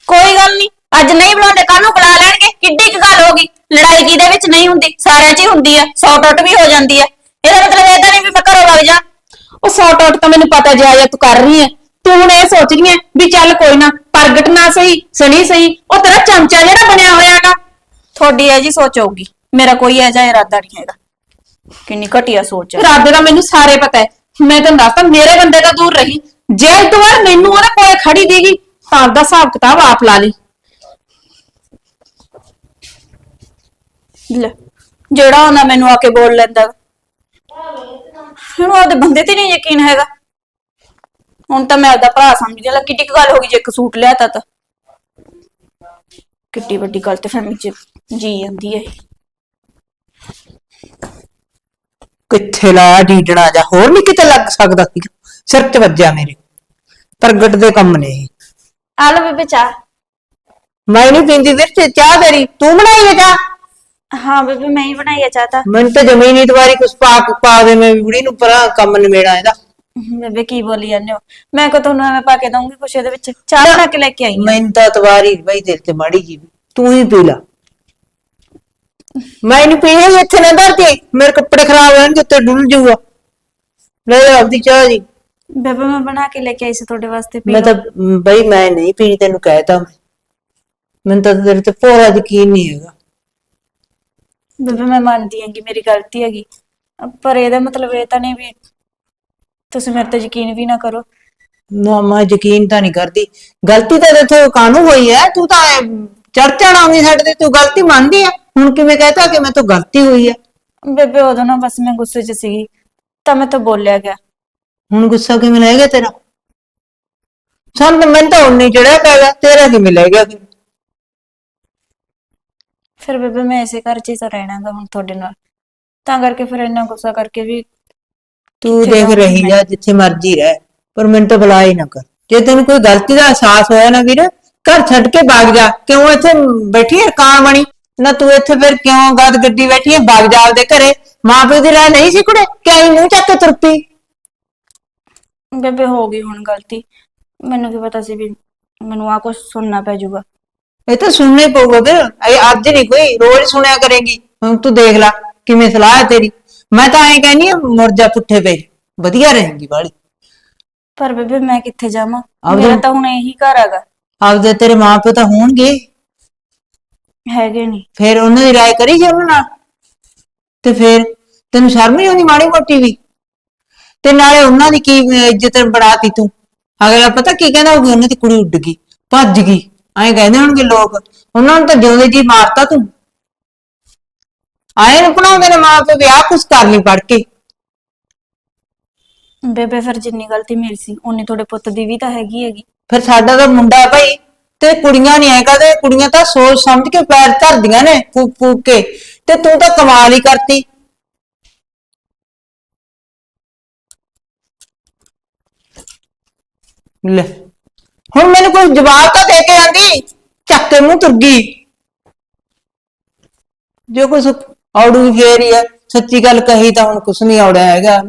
ਕੋਈ ਗੱਲ ਨਹੀਂ ਅੱਜ ਨਹੀਂ ਬੁਲਾਉਂਦੇ ਕੱਲ ਨੂੰ ਬੁਲਾ ਲੈਣਗੇ। ਕਿੱਡੀ ਕੁ ਗੱਲ ਹੋ ਗਈ। ਲੜਾਈ ਕਿਹਦੇ ਵਿੱਚ ਨਹੀਂ ਹੁੰਦੀ? ਸਾਰਿਆਂ 'ਚ ਹੀ ਹੁੰਦੀ ਹੈ ਸੌ ਟੁੱਟ ਵੀ ਹੋ ਜਾਂਦੀ ਹੈ ਇਹਦਾ ਮਤਲਬ ਇਹ ਤਾਂ ਨਹੀਂ ਵੀ ਮੈਂ ਘਰੋਂ ਵਗ ਜਾ। ਉਹ ਸੌਟ ਆਊਟ ਤਾਂ ਮੈਨੂੰ ਪਤਾ ਜਿਹਾ ਜਿਹਾ ਤੂੰ ਕਰ ਰਹੀ ਹੈ ਤੂੰ ਹੁਣ ਇਹ ਸੋਚ ਰਹੀ ਹੈ ਵੀ ਚੱਲ ਕੋਈ ਨਾ ਪ੍ਰਗਟ ਨਾ ਸਹੀ ਸਣੀ ਸਹੀ ਉਹ ਤੇਰਾ ਚਮਚਾ ਜਿਹੜਾ ਬਣਿਆ ਹੋਇਆ ਹੈਗਾ। ਤੁਹਾਡੀ ਇਹ ਜੀ ਸੋਚ ਹੋਊਗੀ। ਮੇਰਾ ਕੋਈ ਐਜਾ ਇਰਾਦਾ ਨਹੀਂ ਹੈਗਾ। ਕਿੰਨੀ ਘਟੀਆ ਸੋਚ ਹੈ। ਇਰਾਦੇ ਦਾ ਮੈਨੂੰ ਸਾਰੇ ਪਤਾ ਹੈ। ਮੈਂ ਤੈਨੂੰ ਦੱਸਦਾ ਮੇਰੇ ਬੰਦੇ ਤੋਂ ਦੂਰ ਰਹੀ। ਜੇ ਇੱਕ ਵਾਰ ਮੈਨੂੰ ਉਹਦੇ ਕੋਲੇ ਖੜੀ ਦੇਗੀ ਤਾਂ ਆਪਦਾ ਹਿਸਾਬ ਕਿਤਾਬ ਆਪ ਲਾ ਲਈ। ਲੈ ਜਿਹੜਾ ਉਹਨਾਂ ਮੈਨੂੰ ਆ ਕੇ ਬੋਲ ਲੈਂਦਾ। ਹੁਣ ਉਹਦੇ ਬੰਦੇ ਤੇ ਨਹੀਂ ਯਕੀਨ ਹੈਗਾ। ਹੁਣ ਤਾਂ ਮੈਂ ਉਹਦਾ ਭਰਾ ਸਮਝਦੀ ਹਾਂ। ਕਿੱਡੀ ਕੁ ਗੱਲ ਹੋ ਗਈ ਜੇ ਇੱਕ ਸੂਟ ਲਿਆਤਾ ਤਾਂ। ਕਿੱਡੀ ਵੱਡੀ ਗਲਤ ਫਹਿਮੀ ਚ ਜੀ ਜਾਂਦੀ ਹੈ। ਕਿੱਥੇ ਲਾਇਆ ਡੀਡਣਾ ਜਾ ਹੋਰ ਨਹੀਂ ਕਿਤੇ ਲੱਗ ਸਕਦਾ ਸੀ ਸਿਰ ਤੇ ਵੱਜਿਆ ਮੇਰੇ। ਪ੍ਰਗਟ ਦੇ ਕੰਮ ਨੇ ਇਹ। ਆ ਲਓ ਬੇਬੇ ਚਾਹ। ਮੈਂ ਨਹੀਂ ਪੀਂਦੀ ਵੀਰ ਤੇ ਚਾਹ ਤੇਰੀ। ਤੂੰ ਬਣਾਈ ਹੈ ਚਾਹ? ਹਾਂ ਬੇਬੇ ਮੈਂ ਹੀ ਬਣਾਈ ਆ ਚਾਹ ਤਾਂ। ਮੈਨੂੰ ਤਾਂ ਜ਼ਮੀਨ ਹੀ ਦੁਆਰੀ ਕੁਛ ਪਾ ਪਾ ਦੇ ਮੈਂ ਬੁੜੀ ਨੂੰ ਪਰਾਂ ਕੰਮ ਨਿਬੇੜਾ ਇਹਦਾ। ਬੇਬੇ ਕੀ ਬੋਲੀ ਜਾਂਦੇ ਹੋ? ਮੈਂ ਕੋ ਤੁਹਾਨੂੰ ਐਵੇਂ ਪਾ ਕੇ ਦਊਂਗੀ ਕੁਛ ਇਹਦੇ ਵਿੱਚ। ਚਾਹ ਬਣਾ ਕੇ ਲੈ ਕੇ ਆਈ ਹਾਂ ਮੈਨੂੰ ਤਾਂ ਤਵਾਰੀ ਬਈ ਤੇਰੇ ਤੇ ਮਾੜੀ ਜੀ। ਤੂੰ ਹੀ ਪੀ ਲਾ। ਮੈਂ ਨਹੀਂ ਪੀਣੀ ਇੱਥੇ ਨਾ ਧਰਤੀ। ਮੇਰੇ ਕੱਪੜੇ ਖਰਾਬ ਹੋ ਜਾਣਗੇ ਤੇ ਡੁੱਲ ਜਾਊਗਾ। ਲੈ ਜਾ ਆਪਦੀ ਚਾਹ ਜੀ। ਬੇਬੇ ਮੈਂ ਬਣਾ ਕੇ ਲੈ ਕੇ ਆਈ ਸੀ ਤੁਹਾਡੇ ਵਾਸਤੇ ਪੀ ਮੈਂ ਲਓ। ਤਾਂ ਮ, ਬਈ ਮੈਂ ਨਹੀਂ ਪੀਣੀ ਤੈਨੂੰ ਕਹਿਤਾ ਮੈਂ। ਮੈਨੂੰ ਤਾਂ ਤੇਰੇ ਤੇ ਪੂਰਾ ਯਕੀਨ ਨਹੀਂ ਹੈਗਾ। ਬੇਬੇ ਮੈਂ ਮੰਨਦੀ ਹਾਂ ਕਿ ਮੇਰੀ ਗਲਤੀ ਹੈਗੀ। ਪਰ ਇਹਦਾ ਮਤਲਬ ਇਹ ਤਾਂ ਨਹੀਂ ਵੀ ਤੁਸੀਂ ਮੇਰੇ ਤੇ ਯਕੀਨ ਵੀ ਨਾ ਕਰੋ। ਨਾ ਮੈਂ ਯਕੀਨ ਤਾਂ ਨਹੀਂ ਕਰਦੀ। ਗਲਤੀ ਤਾਂ ਤੇਥੋਂ ਕਾਹਨੂੰ ਹੋਈ ਹੈ? ਤੂੰ ਤਾਂ ਚੜ ਚੜਾਉਂਦੀ ਸਾਡੇ ਤੇ ਤੂੰ ਗਲਤੀ ਮੰਨਦੀ ਆ। ਹੁਣ ਕਿਵੇਂ ਕਹਤਾ ਕਿ ਮੈਂ ਤੋਂ ਗਲਤੀ ਹੋਈ ਹੈ? ਬੇਬੇ ਉਦੋਂ ਨਾ ਬਸ ਮੈਂ ਗੁੱਸੇ 'ਚ ਸੀਗੀ ਤਾਂ ਮੈਂ ਤਾਂ ਬੋਲਿਆ ਗਿਆ। ਹੁਣ ਗੁੱਸਾ ਕਿਵੇਂ ਲੈ ਗਿਆ ਤੇਰਾ? ਸਾਨੂੰ ਤਾਂ ਮੈਨੂੰ ਤਾਂ ਉਨੀ ਚੜਿਆ ਪੈਗਾ ਤੇਰਾ ਕਿਵੇਂ ਲੈ ਗਿਆ? ਫਿਰ? ਫਿਰ ਬੇਬੇ ਮੈਂ ਇਸੇ ਘਰ 'ਚ ਹੀ ਤਾਂ ਰਹਿਣਾਗਾ ਹੁਣ ਤੁਹਾਡੇ ਨਾਲ। ਤਾਂ ਕਰਕੇ ਫਿਰ ਇੰਨਾ ਗੁੱਸਾ ਕਰਕੇ ਵੀ ਤੂੰ ਦੇਖ ਰਹੀ? ਜਾ ਜਿੱਥੇ ਮਰਜ਼ੀ ਰਹਿ ਪਰ ਮੈਨੂੰ ਤਾਂ ਬੁਲਾ ਹੀ ਨਾ ਕਰ। ਜੇ ਤੈਨੂੰ ਕੋਈ ਗਲਤੀ ਦਾ ਅਹਿਸਾਸ ਹੋਇਆ ਨਾ ਵੀਰ ਘਰ ਛੱਡ ਕੇ ਭਾਗ ਜਾ। ਕਿਉਂ ਇੱਥੇ ਬੈਠੀ ਹੈ ਕਾਂ ਬਣੀ ਨਾ ਤੂੰ ਇੱਥੇ ਫਿਰ ਕਿਉਂ ਗਦ ਗੱਡੀ ਬੈਠੀ ਹੈ ਭਾਗ ਜਾ ਆਪਦੇ ਘਰੇ। ਮਾਂ ਪਿਓ ਦੀ ਰਾਹ ਨਹੀਂ ਸੀ ਕੁੜੇ? ਕਿਉਂ ਮੂੰਹ ਚੱਕ ਕੇ ਤੁਰ ਪਈ ਬੇਬੇ ਹੋ ਗਈ ਹੁਣ ਗਲਤੀ। ਮੈਨੂੰ ਕੀ ਪਤਾ ਸੀ ਵੀ ਮੈਨੂੰ ਆ ਕੁਝ ਸੁਣਨਾ ਪੈ ਜਾਊਗਾ। ਇਹ ਤਾਂ ਸੁਣਨਾ ਹੀ ਪਊਗਾ ਫਿਰ। ਇਹ ਅੱਜ ਨਹੀਂ ਕੋਈ ਰੋਜ਼ ਸੁਣਿਆ ਕਰੇਗੀ। ਹੁਣ ਤੂੰ ਦੇਖ ਲੈ ਕਿਵੇਂ ਸਲਾਹ ਹੈ ਤੇਰੀ। ਮੈਂ ਤਾਂ ਐਂ ਕਹਿੰਦੀ ਆ ਮੁਰਜਾ ਪੁੱਠੇ ਪੈ ਵਧੀਆ ਰਹੇਗੀ ਬਾਲੀ। ਪਰ ਬੇਬੇ ਮੈਂ ਕਿੱਥੇ ਜਾਵਾਂ? ਆਪਦੇ- ਮੇਰਾ ਤਾਂ ਹੁਣ ਇਹੀ ਘਰ ਹੈਗਾ। ਆਪਦੇ ਤੇਰੇ ਮਾਪੇ ਤਾਂ ਹੋਣਗੇ। ਹੈਗੇ ਨਹੀਂ ਫਿਰ ਉਹਨਾਂ ਦੀ ਰਾਏ ਕਰੀ ਜੇ ਉਹਨਾਂ ਨਾਲ ਤੇ ਫਿਰ ਤੈਨੂੰ ਸ਼ਰਮ ਨਹੀਂ ਆਉਂਦੀ ਮਾੜੀ ਮੋਟੀ ਵੀ? ਤੇ ਨਾਲੇ ਉਹਨਾਂ ਦੀ ਕੀ ਇੱਜ਼ਤ ਬਣਾਤੀ ਤੂੰ? ਅਗਲਾ ਪਤਾ ਕੀ ਕਹਿੰਦਾ ਹੋਊਗਾ ਉਹਨਾਂ ਦੀ ਕੁੜੀ ਉੱਡ ਗਈ ਭੱਜ ਗਈ। ਐਂ ਕਹਿੰਦੇ ਹੋਣਗੇ ਲੋਕ ਉਹਨਾਂ ਨੂੰ ਤਾਂ ਜਿਉਂਦੇ ਜੀ ਮਾਰਤਾ ਤੂੰ। ਆਏ ਨੂੰ ਬਣਾਉਂਦੇ ਨੇ ਮਾਂ ਪਿਓ ਵਿਆਹ ਕੁਛ ਕਰ ਲਈ ਪੜ ਕੇ। ਬੇਬੇ ਫਿਰ ਜਿੰਨੀ ਗਲਤੀ ਮੇਰੀ ਸੀ ਉਨੀ ਤੁਹਾਡੇ ਪੁੱਤ ਦੀ ਵੀ ਤਾਂ ਹੈਗੀ ਹੈਗੀ। ਫਿਰ ਸਾਡਾ ਤਾਂ ਮੁੰਡਾ ਹੈ ਭਾਈ ਤੇ ਕੁੜੀਆਂ ਨਹੀਂ ਐ ਕਹਦੇ ਕੁੜੀਆਂ ਤਾਂ ਸੋਚ ਸਮਝ ਕੇ ਪੈਰ ਧਰਦੀਆਂ ਨੇ ਫੂਕ ਫੂਕ ਕੇ ਤੇ ਤੂੰ ਤਾਂ ਕਮਾਲ ਹੀ ਕਰਤੀ। ਲੈ। ਹੁਣ ਮੈਨੂੰ ਕੋਈ ਜਵਾਬ ਤਾਂ ਦੇ ਕੇ ਆਂਦੀ, ਚੱਕ ਕੇ ਮੂੰਹ ਤੁਰ ਗਈ ਜੋ ਕੁਛ ਔੜੂ ਫੇਰ ਹੀ ਹੈ ਸੱਚੀ ਗੱਲ ਕਹੀ ਤਾਂ ਹੁਣ ਕੁਛ ਨਹੀਂ ਔੜਿਆ ਹੈਗਾ।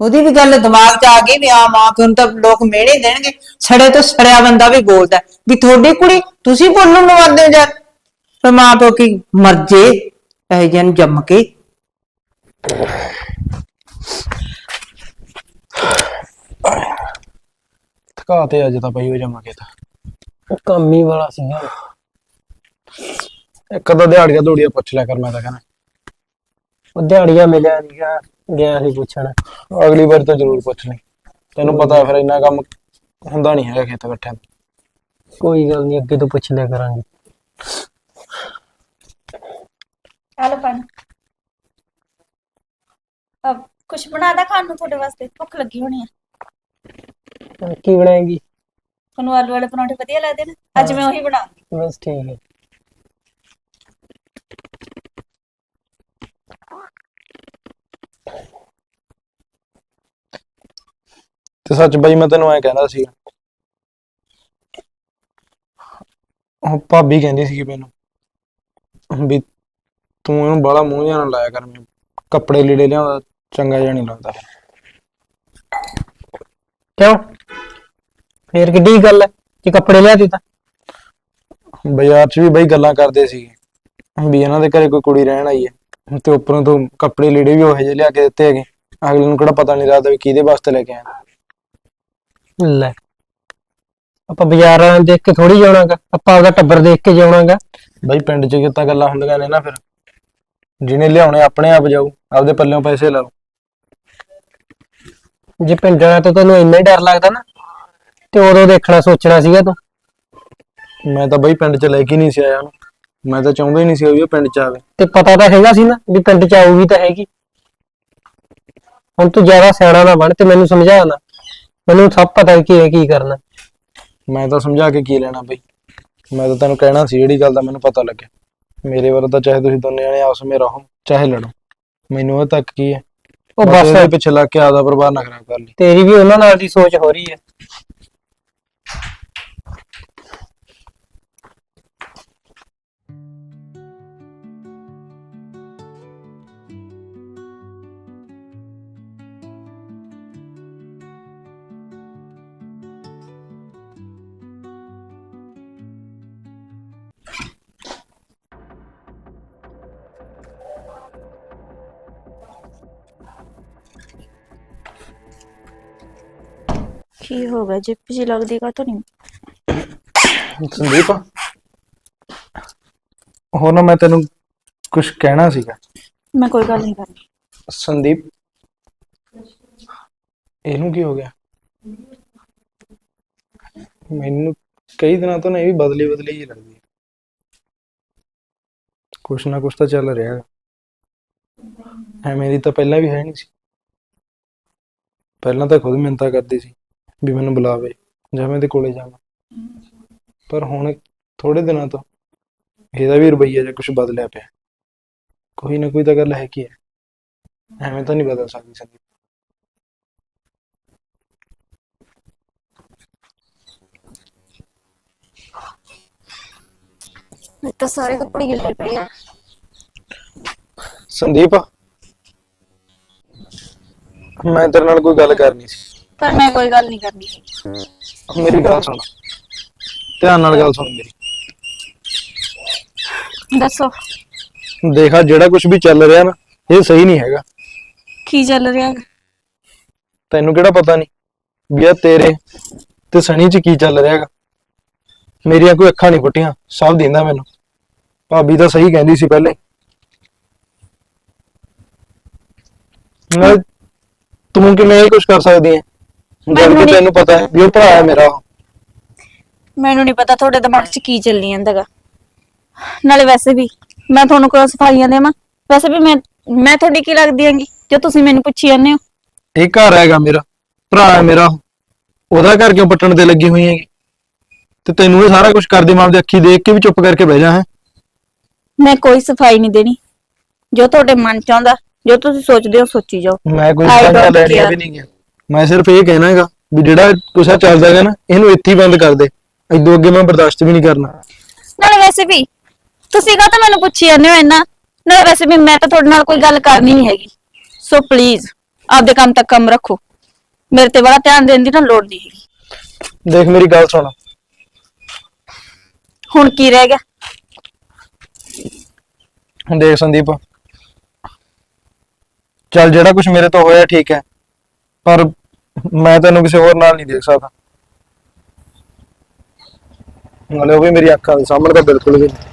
ਉਹਦੀ ਵੀ ਗੱਲ ਦਿਮਾਗ 'ਚ ਆ ਗਈ ਵੀ ਆ ਮਾਂ ਪਿਓ ਨੂੰ ਤਾਂ ਲੋਕ ਮਿਹਣੇ ਦੇਣਗੇ। ਸੜੇ ਤੋਂ ਸੜਿਆ ਬੰਦਾ ਵੀ ਬੋਲਦਾ। ਵੀ ਤੁਹਾਡੀ ਕੁੜੀ, ਤੁਸੀਂ ਬੋਲਣ ਨੂੰ ਆਉਂਦੇ ਹੋ ਯਾਰ ਪਰ ਮਾਂ ਪਿਓ ਕੀ ਮਰਜੇ ਇਹ ਜਨ ਜੰਮ ਕੇ। ਥਕਾ ਤੇ ਅੱਜ ਤਾਂ ਪਈ ਹੋ ਜਾਵਾਂ ਕੇ ਤਾਂ ਉਹ ਕੰਮ ਹੀ ਵਾਲਾ ਸੀਗਾ ਇੱਕ ਅੱਧਾ ਦਿਹਾੜੀਆਂ ਦੌੜੀਆਂ ਪੁੱਛ ਲਿਆ ਕਰ ਮੈਂ ਤਾਂ ਕਹਿੰਦਾ। ਉਹ ਦਿਹਾੜੀਆਂ ਮਿਲਿਆ ਨਹੀਂਗਾ ਗਿਆ ਸੀ ਪੁੱਛਣ। ਅਗਲੀ ਵਾਰ ਤਾਂ ਜ਼ਰੂਰ ਪੁੱਛ ਲਈ ਤੈਨੂੰ ਪਤਾ ਫਿਰ ਇੰਨਾ ਕੰਮ ਹੁੰਦਾ ਨਹੀਂ ਹੈਗਾ ਖੇਤ ਬੈਠਿਆਂ ਦਾ। ਕੋਈ ਗੱਲ ਨਹੀਂ ਅੱਗੇ ਤੋਂ ਪੁੱਛ ਲਿਆ ਕਰਾਂਗੇ। ਹਲੋ ਪਾਣੀ ਅਬ ਕੁਝ ਬਣਾਦਾ ਖਾਣ ਨੂੰ ਤੁਹਾਡੇ ਵਾਸਤੇ? ਭੁੱਖ ਲੱਗੀ ਹੋਣੀ ਆ। ਕੀ ਬਣਾਏਗੀ? ਤੁਹਾਨੂੰ ਆਲੂ ਵਾਲੇ ਪਰੌਂਠੇ ਵਧੀਆ ਲੱਗਦੇ ਨੇ? ਅੱਜ ਮੈਂ ਉਹੀ ਬਣਾਉਂਗੀ। ਬਸ ਠੀਕ ਹੈ। ਤੇ ਸੱਚ ਬਈ ਮੈਂ ਤੈਨੂੰ ਐ ਕਹਿੰਦਾ ਸੀ ਉਹ ਭਾਬੀ ਕਹਿੰਦੀ ਸੀ ਮੈਨੂੰ ਵੀ ਤੂੰ ਇਹਨੂੰ ਬਾਹਲਾ ਮੂੰਹ ਨਾ ਲਾਇਆ ਕਰ ਮੈਂ ਕੱਪੜੇ ਲੀੜੇ ਲਿਆਉਂਦਾ ਚੰਗਾ ਜਿਹਾ ਨਹੀਂ ਲੱਗਦਾ। ਕਿਉਂ? ਫੇਰ ਕਿੱਡੀ ਗੱਲ ਹੈ ਕਿ ਕੱਪੜੇ ਲਿਆ ਦਿੱਤਾ ਬਾਜ਼ਾਰ 'ਚ ਵੀ ਬਈ ਗੱਲਾਂ ਕਰਦੇ ਸੀਗੇ ਵੀ ਇਹਨਾਂ ਦੇ ਘਰੇ ਕੋਈ ਕੁੜੀ ਰਹਿਣ ਆਈ ਹੈ ਤੇ ਉੱਪਰੋਂ ਤੋਂ ਕੱਪੜੇ ਲੀੜੇ ਵੀ ਉਹੋ ਜਿਹੇ ਲਿਆ ਕੇ ਦਿੱਤੇ ਹੈਗੇ ਅਗਲੇ ਨੂੰ ਕਿਹੜਾ ਪਤਾ ਨਹੀਂ ਲੱਗਦਾ ਵੀ ਕਿਹਦੇ ਵਾਸਤੇ ਲੈ ਕੇ ਆਇਆ। ਲੈ ਆਪਾਂ ਬਾਜ਼ਾਰਾਂ ਦੇਖ ਕੇ ਥੋੜੀ ਜਾਣਾਗਾ ਆਪਾਂ ਆਪਦਾ ਟੱਬਰ ਦੇਖ ਕੇ ਜਾਣਾਗਾ। ਬਈ ਪਿੰਡ 'ਚ ਕਿਤਾ ਗੱਲਾਂ ਹੁੰਦੀਆਂ ਨੇ ਨਾ ਫਿਰ ਜਿਹਨੇ ਲਿਆਉਣੇ ਆਪਣੇ ਆਪ ਜਾਊ ਆਪਦੇ ਪੱਲਿਓਂ ਪੈਸੇ ਲਾਓ ਜੇ ਪਿੰਡ ਵਾਲਿਆਂ ਤੋਂ ਤੈਨੂੰ ਇੰਨਾ ਹੀ ਡਰ ਲੱਗਦਾ ਨਾ ਤੇ ਉਦੋਂ ਦੇਖਣਾ ਸੋਚਣਾ ਸੀਗਾ ਤੂੰ। ਮੈਂ ਤਾਂ ਬਈ ਪਿੰਡ 'ਚ ਲੈ ਕੇ ਨਹੀਂ ਸੀ ਆਇਆ ਉਹਨੂੰ। ਮੈਂ ਤਾਂ ਚਾਹੁੰਦਾ ਹੀ ਨਹੀਂ ਸੀ ਵੀ ਉਹ ਪਿੰਡ 'ਚ ਆਵੇ। ਤੇ ਪਤਾ ਤਾਂ ਹੈਗਾ ਸੀ ਨਾ ਵੀ ਪਿੰਡ ਚ ਆਊਗੀ ਤਾਂ ਹੈਗੀ। ਹੁਣ ਤੂੰ ਜ਼ਿਆਦਾ ਸਿਆਣਾ ਨਾ ਬਣ ਤੇ ਮੈਨੂੰ ਸਮਝਾ ਨਾ। ਮੈਨੂੰ ਸਭ ਪਤਾ ਕੀ ਹੈ ਕੀ ਕਰਨਾ। ਮੈਂ ਤਾਂ ਸਮਝਾ ਕੇ ਕੀ ਲੈਣਾ ਬਈ। ਮੈਂ ਤਾਂ ਤੈਨੂੰ ਕਹਿਣਾ ਸੀ ਜਿਹੜੀ ਗੱਲ ਦਾ ਮੈਨੂੰ ਪਤਾ ਲੱਗਿਆ। ਮੇਰੇ ਵੱਲ ਤਾਂ ਚਾਹੇ ਤੁਸੀਂ ਦੋਨੇ ਜਣੇ ਆਪਸ ਵਿੱਚ ਰਹੋ ਚਾਹੇ ਲੜੋ। ਮੈਨੂੰ ਇਹ ਤੱਕ ਕੀ ਹੈ? ਉਹ ਬਸ ਪਿੱਛੇ ਲੱਗ ਕੇ ਆਦਾ ਬਰਬਾਦ ਨਾ ਖਰਾਬ ਕਰ ਲਈ ਤੇਰੀ ਵੀ ਉਹਨਾਂ ਨਾਲ ਦੀ ਸੋਚ ਹੋ ਰਹੀ ਹੈ। ਕੀ ਹੋ ਗਿਆ? ਜਿੱਪ ਜੀ ਲੱਗਦੀ ਕਾ ਨਹੀਂ ਸੰਦੀਪ? ਹੋਰ ਨਾ ਮੈਂ ਤੈਨੂੰ ਕੁਝ ਕਹਿਣਾ ਸੀਗਾ। ਮੈਂ ਕੋਈ ਗੱਲ ਨਹੀਂ ਕਰਨੀ। ਸੰਦੀਪ ਇਹਨੂੰ ਕੀ ਹੋ ਗਿਆ? ਮੈਨੂੰ ਕਈ ਦਿਨਾਂ ਤੋਂ ਨਾ ਇਹ ਵੀ ਬਦਲੀ ਬਦਲੀ ਹੀ ਲੱਗਦੀ ਹੈ। ਕੁਛ ਨਾ ਕੁਛ ਤਾਂ ਚੱਲ ਰਿਹਾ ਹੈ। ਐਵੇਂ ਦੀ ਤਾਂ ਪਹਿਲਾਂ ਵੀ ਹੈ ਨਹੀਂ ਸੀ। ਪਹਿਲਾਂ ਤਾਂ ਖੁਦ ਮਿੰਤਾ ਕਰਦੀ ਸੀ। ਵੀ ਮੈਨੂੰ ਬੁਲਾਵੇ ਜਾਂ ਮੈਂ ਇਹਦੇ ਕੋਲੇ ਜਾਵਾਂ। ਪਰ ਹੁਣ ਥੋੜੇ ਦਿਨਾਂ ਤੋਂ ਇਹਦਾ ਵੀ ਰਵੱਈਆ ਜਿਹਾ ਕੁਝ ਬਦਲਿਆ ਪਿਆ। ਕੋਈ ਨਾ ਕੋਈ ਤਾਂ ਗੱਲ ਹੈ ਕੀ ਹੈ। ਐਵੇਂ ਤਾਂ ਨਹੀਂ ਬਦਲ ਸਕਦੀ ਸੰਦੀਪ ਤਾਂ ਸਾਰੇ ਕੱਪੜੇ ਗਿੱਲੇ ਪਏ ਆ। ਸੰਦੀਪ ਮੈਂ ਤੇਰੇ ਨਾਲ ਕੋਈ ਗੱਲ ਕਰਨੀ ਸੀ। ਪਰ ਮੈਂ ਕੋਈ ਗੱਲ ਨਹੀਂ ਕਰਨੀ। ਮੇਰੀ ਗੱਲ ਸੁਣ। ਧਿਆਨ ਨਾਲ ਗੱਲ ਸੁਣ ਮੇਰੀ। ਦੱਸੋ। ਦੇਖਾ ਜਿਹੜਾ ਕੁਝ ਵੀ ਚੱਲ ਰਿਹਾ ਨਾ ਇਹ ਸਹੀ ਨਹੀਂ ਹੈਗਾ। ਕੀ ਚੱਲ ਰਿਹਾ ਤੈਨੂੰ ਕਿਹੜਾ ਪਤਾ ਨਹੀਂ ਵੀ ਆ ਤੇਰੇ ਤੇ ਸਣੀ ਚ ਕੀ ਚੱਲ ਰਿਹਾ ਹੈਗਾ। ਮੇਰੀਆਂ ਕੋਈ ਅੱਖਾਂ ਨਹੀਂ ਫੁੱਟੀਆਂ ਸਭ ਦਿੰਦਾ ਮੈਨੂੰ। ਭਾਬੀ ਤਾਂ ਸਹੀ ਕਹਿੰਦੀ ਸੀ ਪਹਿਲੇ। ਨਾਲੇ ਤੂੰ ਕਿਵੇਂ ਇਹ ਕੁਝ ਕਰ ਸਕਦੀ ਹੈ? ਮੈਨੂੰ ਨਹੀਂ- ਤੈਨੂੰ ਪਤਾ ਹੈ ਵੀ ਉਹ ਭਰਾ ਹੈ ਮੇਰਾ। ਮੈਨੂੰ ਨਹੀਂ ਪਤਾ ਤੁਹਾਡੇ ਦਿਮਾਗ 'ਚ ਕੀ ਚੱਲੀ ਜਾਂਦਾਗਾ। ਨਾਲੇ ਵੈਸੇ ਵੀ ਮੈਂ ਤੁਹਾਨੂੰ ਕੋਈ ਸਫਾਈਆਂ ਦੇਵਾਂ। ਵੈਸੇ ਵੀ ਮੈਂ ਮੈਂ ਤੁਹਾਡੀ ਕੀ ਲੱਗਦੀ ਆਂਗੀ ਜੋ ਤੁਸੀਂ ਮੈਨੂੰ ਪੁੱਛੀ ਜਾਂਦੇ ਹੋ। ਇਹ ਘਰ ਹੈਗਾ ਮੇਰਾ ਭਰਾ ਹੈ ਮੇਰਾ। ਉਹ। ਉਹਦਾ ਘਰ ਕਿਉਂ ਪੱਟਣ ਤੇ ਲੱਗੀ ਹੋਈ ਹੈਗੀ? ਤੇ ਤੈਨੂੰ ਇਹ ਸਾਰਾ ਕੁਝ ਕਰਦੇ ਮਾਂ ਦੀ ਅੱਖੀ ਦੇਖ ਕੇ ਵੀ ਚੁੱਪ ਕਰਕੇ ਬਹਿ ਜਾ ਹੈ? ਮੈਂ ਕੋਈ ਸਫ਼ਾਈ ਨਹੀਂ ਦੇਣੀ। ਜੋ ਤੁਹਾਡੇ ਮਨ 'ਚ ਆਉਂਦਾ ਜੋ ਤੁਸੀਂ ਸੋਚਦੇ ਹੋ ਸੋਚੀ ਜਾਓ। ਮੈਂ ਕੋਈ I don't care. ਵੀ ਨਹੀਂ ਗਿਆ ਮੈਂ ਸਿਰਫ ਇਹ ਕਹਿਣਾ ਹੈਗਾ ਵੀ ਜਿਹੜਾ ਕੁਛ ਆ ਚੱਲਦਾ ਹੈਗਾ ਨਾ ਇਹਨੂੰ ਇੱਥੇ ਹੀ ਬੰਦ ਕਰ ਦੇ। ਇਦੋਂ ਅੱਗੇ ਮੈਂ ਬਰਦਾਸ਼ਤ ਵੀ ਨਹੀਂ ਕਰਨਾ। ਨਾਲੇ ਵੈਸੇ ਵੀ ਤੁਸੀਂ ਕਾ ਤਾਂ ਮੈਨੂੰ ਪੁੱਛੀ ਜਾਂਦੇ ਹੋ ਇੰਨਾ? ਨਾਲੇ ਵੈਸੇ ਵੀ ਮੈਂ ਤਾਂ ਤੁਹਾਡੇ ਨਾਲ ਕੋਈ ਗੱਲ ਕਰਨੀ ਨਹੀਂ ਹੈਗੀ। ਸੋ ਪਲੀਜ਼ ਆਪਦੇ ਕੰਮ ਤੱਕ ਕੰਮ ਰੱਖੋ। ਮੇਰੇ ਤੇ ਬੜਾ ਧਿਆਨ ਦੇਣ ਦੀ ਨਾ ਲੋੜ ਨਹੀਂ ਹੈਗੀ। ਦੇਖ ਮੇਰੀ ਗੱਲ ਸੁਣ। ਹੁਣ ਕੀ ਰਹਿ ਗਿਆ? ਹੁਣ ਦੇਖ ਸੰਦੀਪ। ਚੱਲ ਜਿਹੜਾ ਕੁਝ ਮੇਰੇ ਤੋਂ ਹੋਇਆ ਠੀਕ ਹੈ। ਪਰ ਮੈਂ ਤੈਨੂੰ ਕਿਸੇ ਹੋਰ ਨਾਲ ਨਹੀਂ ਦੇਖ ਸਕਦਾ। ਨਾਲੇ ਉਹ ਵੀ ਮੇਰੀ ਅੱਖਾਂ ਦੇ ਸਾਹਮਣੇ ਤਾਂ ਬਿਲਕੁਲ ਵੀ ਨਹੀਂ।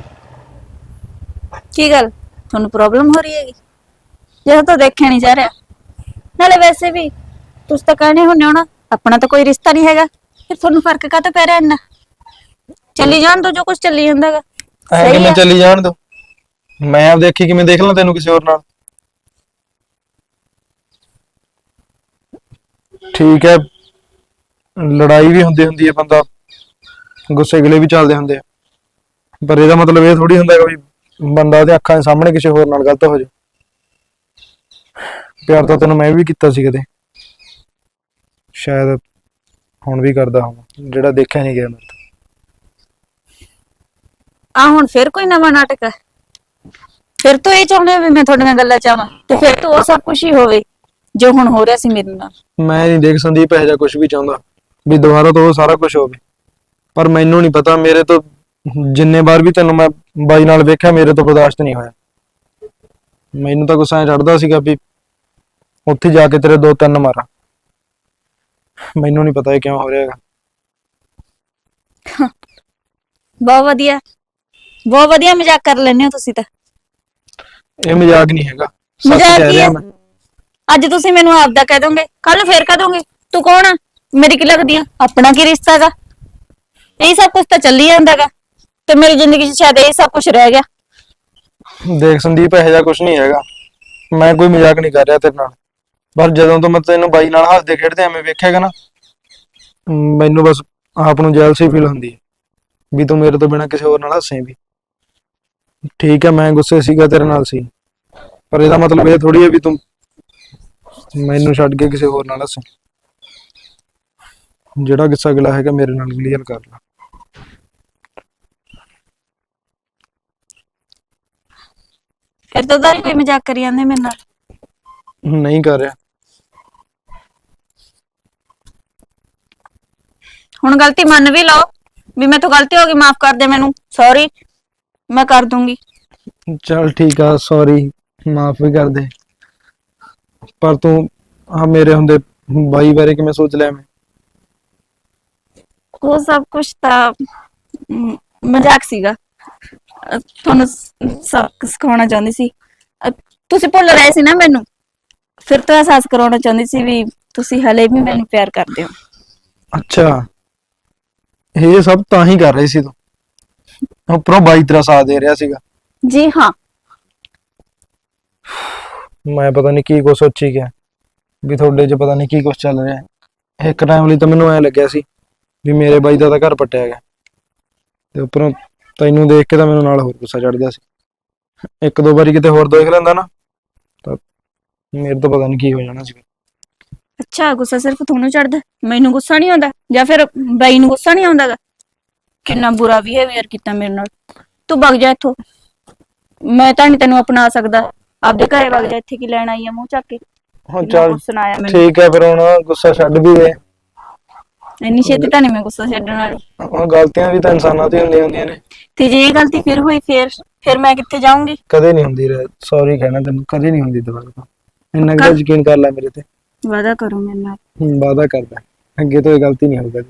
ਕੀ ਗੱਲ? ਤੁਹਾਨੂੰ ਪ੍ਰੋਬਲਮ ਹੋ ਰਹੀ ਹੈਗੀ? ਜਿਹੜਾ ਤਾਂ ਦੇਖਿਆ ਨਹੀਂ ਜਾ ਰਿਹਾ। ਨਾਲੇ ਵੈਸੇ ਵੀ ਤੁਸੀਂ ਤਾਂ ਕਹਿੰਦੇ ਹੁੰਦੇ ਹੋ ਨਾ ਆਪਣਾ ਤਾਂ ਕੋਈ ਰਿਸ਼ਤਾ ਨਹੀਂ ਹੈਗਾ। ਫਿਰ ਤੁਹਾਨੂੰ ਫ਼ਰਕ ਕਾਹਤੋਂ ਪੈ ਰਿਹਾ ਇੰਨਾ? ਚੱਲੀ ਜਾਣ ਤੋਂ ਜੋ ਕੁਝ ਚੱਲੀ ਜਾਂਦਾਗਾ। ਐ ਸਹੀ ਕਿਵੇਂ ਆ। ਚੱਲੀ ਜਾਣ ਦੋ ਮੈਂ ਆਪ ਦੇਖੀ ਕਿਵੇਂ ਦੇਖ ਲਾਂ ਤੈਨੂੰ ਕਿਸੇ ਹੋਰ ਨਾਲ। ਠੀਕ ਹੈ। ਲੜਾਈ ਵੀ ਹੁੰਦੀ ਹੁੰਦੀ ਹੈ ਬੰਦਾ। ਗੁੱਸੇ ਗਿਲੇ ਵੀ ਚੱਲਦੇ ਹੁੰਦੇ ਆ। ਪਰ ਇਹਦਾ ਮਤਲਬ ਇਹ ਥੋੜੀ ਹੁੰਦਾ ਹੈ ਬੰਦਾ ਉਹਦੇ ਅੱਖਾਂ ਦੇ ਸਾਹਮਣੇ ਕਿਸੇ ਹੋਰ ਨਾਲ ਗਲਤ ਹੋ ਜਾਏ। ਪਿਆਰ ਤਾਂ ਤੈਨੂੰ ਮੈਂ ਵੀ ਕੀਤਾ ਸੀ ਕਦੇ। ਸ਼ਾਇਦ ਹੁਣ ਵੀ ਕਰਦਾ ਹਾਂ। ਜਿਹੜਾ ਦੇਖਿਆ ਨਹੀਂ ਗਿਆ ਮੇਰੇ ਆ ਹੁਣ ਫਿਰ ਕੋਈ ਨਵਾਂ ਨਾਟਕ ਫਿਰ ਤੋਂ ਇਹ ਚਾਹੁੰਦੇ ਹੋ ਵੀ ਮੈਂ ਤੁਹਾਡੀਆਂ ਗੱਲਾਂ ਚਾਹਾਂ ਤੇ ਫਿਰ ਤੋਂ ਉਹ ਸਭ ਕੁਝ ਹੀ ਹੋਵੇ। ਜੋ ਹੁਣ ਹੋ ਰਿਹਾ ਸੀ ਮੇਰੇ ਨਾਲ। ਮੈਂ ਨਹੀਂ ਦੇਖ ਸੰਦੀਪ ਇਹੋ ਜਿਹਾ ਕੁਝ ਵੀ ਚਾਹੁੰਦਾ ਵੀ ਦੁਬਾਰਾ ਤੋਂ ਉਹ ਸਾਰਾ ਕੁਝ ਹੋਵੇ। ਪਰ ਮੈਨੂੰ ਨਹੀਂ ਪਤਾ ਮੇਰੇ ਤੋਂ ਜਿੰਨੇ ਵਾਰ ਵੀ ਤੈਨੂੰ ਮੈਂ ਬਾਈ ਨਾਲ ਵੇਖਿਆ ਮੇਰੇ ਤੋਂ ਬਰਦਾਸ਼ਤ ਨਹੀਂ ਹੋਇਆ। ਮੈਨੂੰ ਤਾਂ ਗੁੱਸਾ ਚੜਦਾ ਸੀਗਾ ਵੀ ਉੱਥੇ ਜਾ ਕੇ ਤੇਰੇ ਦੋ ਤਿੰਨ ਮਾਰਾਂ। ਮੈਨੂੰ ਨਹੀਂ ਪਤਾ ਇਹ ਕਿਉਂ ਹੋ ਰਿਹਾ ਹੈਗਾ। ਬਹੁਤ ਵਧੀਆ। ਬਹੁਤ ਵਧੀਆ ਮਜ਼ਾਕ ਕਰ ਲੈਂਦੇ ਹੋ ਤੁਸੀਂ ਤਾਂ। ਇਹ ਮਜ਼ਾਕ ਨਹੀਂ ਹੈਗਾ। ਸੱਚ ਮਜ਼ਾਕ ਕਹਿ ਕੀ ਰਿਹਾ ਹੈ? ਮੈਂ। ਅੱਜ ਤੁਸੀਂ ਮੈਨੂੰ ਆਪਦਾ ਕਹਿ ਦੋਗੇ ਕੱਲ ਫੇਰ ਕਹਿ ਦੋਗੇ, ਤੂੰ ਕੌਣ ਆ? ਮੇਰੀ ਕੀ ਲੱਗਦੀ ਆ? ਆਪਣਾ ਕੀ ਰਿਸ਼ਤਾ ਹੈਗਾ? ਇਹ ਸਭ ਕੁਝ ਤਾਂ ਚੱਲੀ ਜਾਂਦਾਗਾ ਤੇ ਮੇਰੀ ਜ਼ਿੰਦਗੀ 'ਚ ਸ਼ਾਇਦ ਇਹ ਸਭ ਕੁਝ ਰਹਿ ਗਿਆ। ਦੇਖ ਸੰਦੀਪ, ਇਹੋ ਜਿਹਾ ਕੁਝ ਨਹੀਂ ਹੈਗਾ। ਮੈਂ ਕੋਈ ਮਜ਼ਾਕ ਨਹੀਂ ਕਰ ਰਿਹਾ ਤੇਰੇ ਨਾਲ। ਪਰ ਜਦੋਂ ਤੋਂ ਮੈਂ ਤੈਨੂੰ ਬਾਈ ਨਾਲ ਹੱਸਦੇ ਖੇਡਦੇ ਐਵੇਂ ਵੇਖਿਆਗਾ ਨਾ, ਮੈਨੂੰ ਬਸ ਆਪ ਨੂੰ ਜੈਲਸੀ ਫੀਲ ਹੁੰਦੀ ਹੈ ਵੀ ਤੂੰ ਮੇਰੇ ਤੋਂ ਬਿਨਾ ਕਿਸੇ ਹੋਰ ਨਾਲ ਹੱਸੇ ਵੀ। ਠੀਕ ਹੈ, ਮੈਂ ਗੁੱਸੇ ਸੀਗਾ ਤੇਰੇ ਨਾਲ ਸੀ। ਪਰ ਇਹਦਾ ਮਤਲਬ ਇਹ ਥੋੜੀ ਹੈ ਵੀ ਤੂੰ ਮੈਨੂੰ ਛੱਡ ਕੇ ਕਿਸੇ ਹੋਰ ਨਾਲ ਹੱਸੇ। ਜਿਹੜਾ ਗੁੱਸਾ ਗਿਲਾ ਹੈਗਾ ਮੇਰੇ ਨਾਲ ਕਲੀਅਰ ਕਰ ਲੈ। ਫਿਰ ਤਾਂ ਦਾਰੀ ਕੋਈ ਮਜ਼ਾਕ ਕਰੀ ਜਾਂਦੇ ਮੇਰੇ ਨਾਲ? ਨਹੀਂ ਕਰ ਰਿਹਾ। ਹੁਣ ਗਲਤੀ ਮੰਨ ਵੀ ਲਓ ਵੀ ਮੈਥੋਂ ਗਲਤੀ ਹੋ ਗਈ ਮਾਫ ਕਰ ਦੇ ਮੈਨੂੰ। ਸੌਰੀ ਮੈਂ ਕਰ ਦੂੰਗੀ। ਚਲ ਠੀਕ ਆ ਸੌਰੀ ਮਾਫ ਵੀ ਕਰ ਦੇ। ਪਰ ਤੂੰ ਆ ਮੇਰੇ ਹੁੰਦੇ ਬਾਈ ਬਾਰੇ ਕਿਵੇਂ ਸੋਚ ਲਿਆ ਮੈਂ ਉਹ ਸਭ ਕੁਝ ਤਾਂ ਮ, ਮਜ਼ਾਕ ਸੀਗਾ। ਅਹ ਤੁਹਾਨੂੰ ਸ- ਸਿਖਾਉਣਾ ਚਾਹੁੰਦੀ ਸੀ। ਅਹ ਤੁਸੀਂ ਭੁੱਲ ਰਹੇ ਸੀ ਨਾ ਮੈਨੂੰ। ਫਿਰ ਤੋਂ ਅਹਿਸਾਸ ਕਰਾਉਣਾ ਚਾਹੁੰਦੀ ਸੀ ਵੀ ਤੁਸੀਂ ਹਲੇ ਵੀ ਮੈਨੂੰ ਪਿਆਰ ਕਰਦੇ ਹੋ। ਅੱਛਾ। ਇਹ ਸਭ ਤਾਂ ਹੀ ਕਰ ਰਹੀ ਸੀ ਤੂੰ। ਉੱਪਰੋਂ ਬਾਈ ਤੇਰਾ ਸਾਥ ਦੇ ਰਿਹਾ ਸੀਗਾ। ਜੀ ਹਾਂ। ਮੈਂ ਪਤਾ ਨਹੀਂ ਕੀ ਕੁਛ ਸੋਚੀ ਗਿਆ। ਵੀ ਤੁਹਾਡੇ 'ਚ ਪਤਾ ਨਹੀਂ ਕੀ ਕੁਛ ਚੱਲ ਰਿਹਾ। ਹੈ। ਇੱਕ ਟਾਈਮ ਲਈ ਤਾਂ ਮੈਨੂੰ ਐ ਲੱਗਿਆ ਸੀ ਵੀ ਮੇਰੇ ਬਾਈ ਦਾ ਤਾਂ ਘਰ ਪੱਟਿਆ ਗਿਆ। ਤੇ ਉੱਪਰੋਂ ਤੈਨੂੰ ਦੇਖ ਕੇ ਤਾਂ ਮੈਨੂੰ ਨਾਲ ਹੋਰ ਗੁੱਸਾ ਚੜਦਾ ਸੀ। ਇੱਕ ਦੋ ਵਾਰੀ ਕਿਤੇ ਹੋਰ ਦੇਖ ਲੈਂਦਾ ਨਾ, ਤਾਂ ਮੇਰੇ ਤੋਂ ਪਤਾ ਨਹੀਂ ਕੀ ਹੋ ਜਾਣਾ ਸੀ ਅੱਛਾ, ਗੁੱਸਾ ਸਿਰਫ ਤੁਹਾਨੂੰ ਚੜਦਾ ਮੈਨੂੰ ਗੁੱਸਾ ਨਹੀਂ ਆਉਂਦਾ? ਜਾਂ ਫਿਰ ਬਾਈ ਨੂੰ ਗੁੱਸਾ ਨਹੀਂ ਆਉਂਦਾਗਾ? ਕਿੰਨਾ ਬੁਰਾ ਬਿਹੇਵੀਅਰ ਕੀਤਾ ਮੇਰੇ ਨਾਲ। ਤੂੰ ਭੱਗ ਜਾ ਇੱਥੋਂ। ਮੈਂ ਤਾਂ ਨਹੀਂ ਤੈਨੂੰ ਅਪਣਾ ਸਕਦਾ। ਆਪਦੇ ਘਰੇ ਭੱਗ ਜਾ ਇੱਥੇ ਕੀ ਲੈਣ ਆਈ ਆ ਮੂੰਹ ਚੱਕ ਕੇ? ਹਾਂ ਕਿੰਨਾ ਚੱਲ ਸੁਣਾਇਆ ਮੈਨੂੰ। ਠੀਕ ਹੈ ਫਿਰ ਹੁਣ ਗੁੱਸਾ ਛੱਡ ਵੀ ਦੇ। ਇੰਨੀ ਛੇਤੀ ਤਾਂ ਨਹੀਂ ਮੈਂ ਗੁੱਸਾ ਛੱਡਣ ਵਾਲੀ। ਉਹ ਗਲਤੀਆਂ ਵੀ ਤਾਂ ਇਨਸਾਨਾਂ ਤੋਂ ਹੁੰਦੀਆਂ ਹੁੰਦੀਆਂ ਨੇ। ਤੇ ਜੇ ਇਹ ਗਲਤੀ ਫਿਰ ਹੋਈ ਫਿਰ ਫਿਰ ਮੈਂ ਕਿੱਥੇ ਜਾਊਂਗੀ? ਕਦੇ ਨਹੀਂ ਹੁੰਦੀ ਸੌਰੀ ਕਹਿਣਾ ਤੈਨੂੰ ਕਦੇ ਨਹੀਂ ਹੁੰਦੀ ਦੁਬਾਰਾ ਇੰਨਾ ਕੁ ਯਕੀਨ ਕਰ ਲੈ ਮੇਰੇ ਤੇ। ਵਾਦਾ ਕਰੋ ਮੇਰੇ ਨਾਲ। ਹੂੰ, ਵਾਅਦਾ ਕਰਦਾ। ਅੱਗੇ ਤੋਂ ਇਹ ਗਲਤੀ ਨਹੀਂ ਹੋਊਗਾ